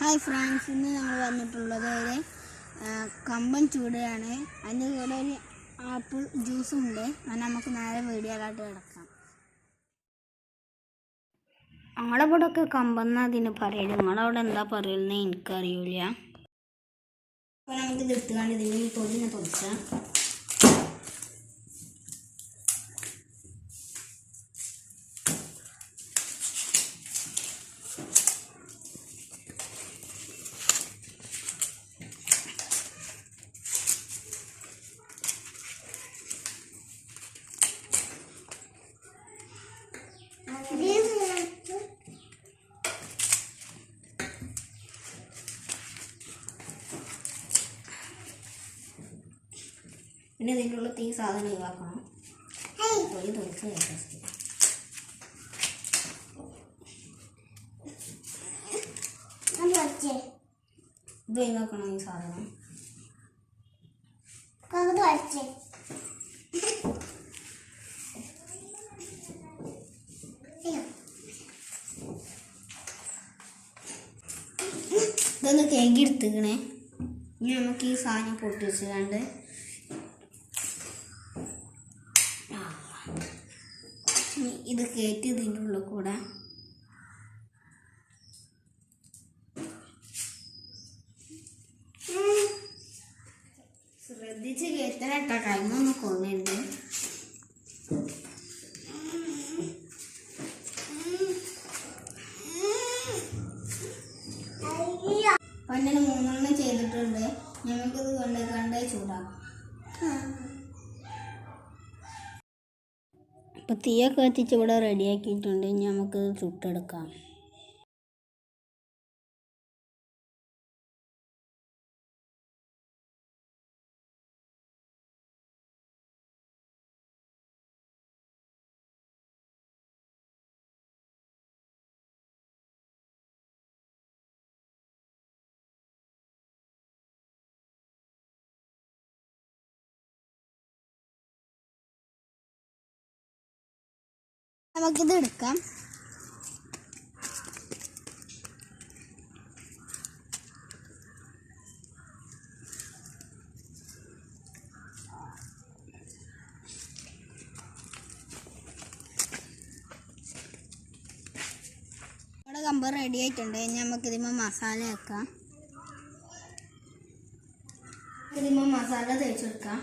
Hi friends ഇന്ന് ഞങ്ങൾ വന്നിട്ടുള്ളത് ഒരു കമ്പൻ ചൂടയാണ്. അതിന്റെ കൂടെ ഒരു ആപ്പിൾ ജ്യൂസും ഉണ്ട്. അത് നമുക്ക് നേരെ വീഡിയോയിലായിട്ട് കിടക്കാം. ഞങ്ങളുടെ ഇവിടെ ഒക്കെ കമ്പന്ന അതിന് പറയൽ. നിങ്ങളവിടെ എന്താ പറയുന്നത് എനിക്കറിയില്ല അപ്പോൾ നമുക്ക് ഇത് എടുത്തുകൊണ്ട് ഇതിന് പൊതിനെ തൊടിച്ചാൽ പിന്നെ ഇതിനുള്ള തീ സാധനം ഒഴിവാക്കണം. തൊലി തൊലിച്ച് കഴിക്കാം ഇത് ഒഴിവാക്കണം ഈ സാധനം? ഇതൊന്ന് കേക്ക് എടുത്തുക്കണേ ഇനി നമുക്ക് ഈ സാധനം പൊട്ടിച്ചുകൊണ്ട് ഇനി ഇത് കയറ്റി ഇതിന്റെ ഉള്ളിൽ കൂടെ. ശ്രദ്ധിച്ച് കയറ്റാനേട്ടാ കൈമൊന്ന് കൊണ്ടുണ്ട് പണ്ടിന് മൂന്നെണ്ണം ചെയ്തിട്ടുണ്ട്. ഞങ്ങൾക്കിത് കൊണ്ട് കണ്ടേ ചൂടാക്കാം. ഇപ്പം തീയൊക്കെ കത്തിച്ച് ഇവിടെ റെഡിയാക്കിയിട്ടുണ്ട് ഇനി നമുക്ക് ചുട്ടെടുക്കാം. നമുക്കിത് എടുക്കാം. കമ്പ് റെഡി ആയിട്ടുണ്ട്. ഇനി നമുക്കിതിമ്മ മസാല വെക്കാം. ഇതിമ്മ മസാല തേച്ചെടുക്കാം.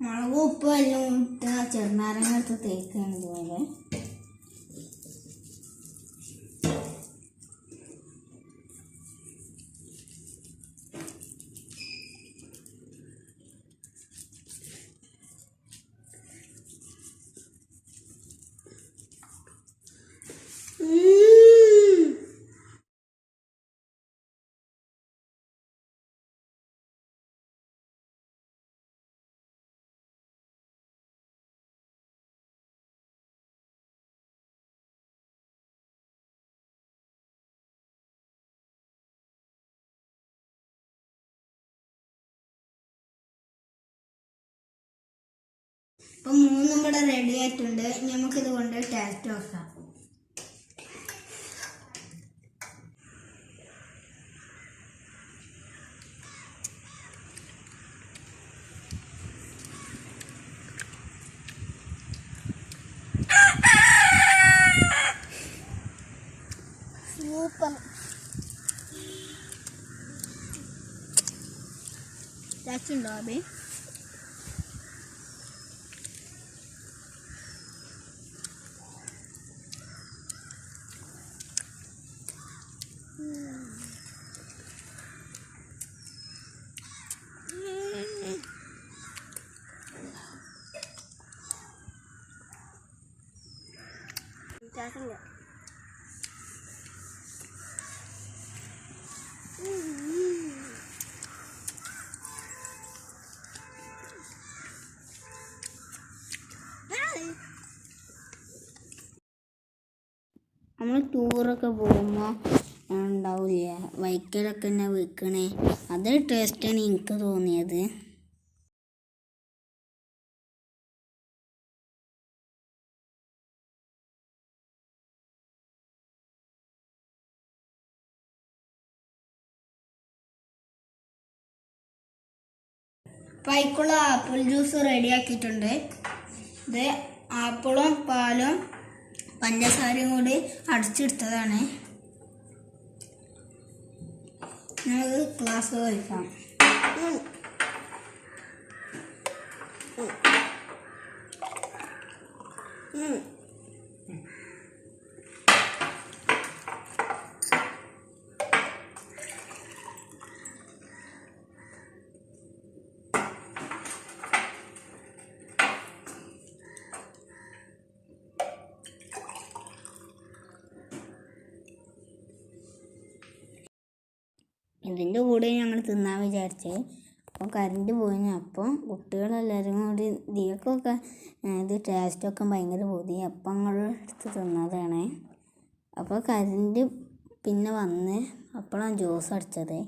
മുളകും എല്ലാം ഇട്ട് ചെറുനാരങ്ങ എടുത്ത് തേക്കാണ് ഇതുപോലെ. ഇപ്പൊ മൂന്നും ഇവിടെ റെഡി ആയിട്ടുണ്ട്. നമുക്കിത് കൊണ്ട് ടേസ്റ്റ് നോക്കാം. സൂപ്പർ ടേസ്റ്റ് ടേസ്റ്റ് നമ്മൾ ടൂറൊക്കെ പോകുമ്പോൾ ഉണ്ടാവില്ല വൈക്കലൊക്കെ തന്നെ വിൽക്കണേ അതൊരു ടേസ്റ്റാണ് എനിക്ക് തോന്നിയത്. അപ്പം അതിക്കുള്ള ആപ്പിൾ ജ്യൂസ് റെഡിയാക്കിയിട്ടുണ്ട് ഇത് ആപ്പിളും പാലും പഞ്ചസാരയും കൂടി അടിച്ചെടുത്തതാണ്. നമുക്ക് ക്ലാസ് കഴിക്കാം ഇതിന്റെ കൂടെ ഞങ്ങൾ തിന്നാൻ വിചാരിച്ചത് അപ്പോൾ കറണ്ട് പോയി അപ്പോൾ കുട്ടികളെല്ലാവരും കൂടി ദിയക്കൊക്കെ ഇത് ടേസ്റ്റൊക്കെ ഭയങ്കര പോതി. അപ്പം ഞങ്ങൾ എടുത്ത് തിന്നതാണ്. അപ്പോൾ കറണ്ട് പിന്നെ വന്ന് അപ്പോഴാണ് ജ്യൂസ് അടിച്ചത്.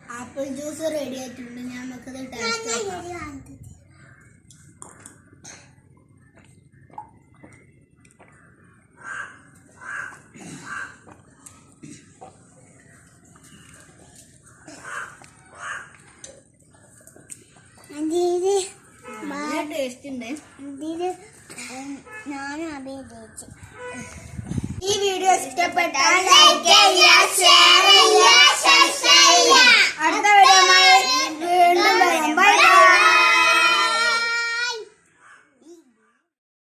ആപ്പിൾ ജ്യൂസ് റെഡി ആയിട്ടുണ്ട്. ഞാൻ നമുക്കത് ടേസ്റ്റ് ഇതിൽ ഞാനും അതേ ഈ വീഡിയോ ഇഷ്ടപ്പെട്ടാൽ ലൈക്ക് ചെയ്യുക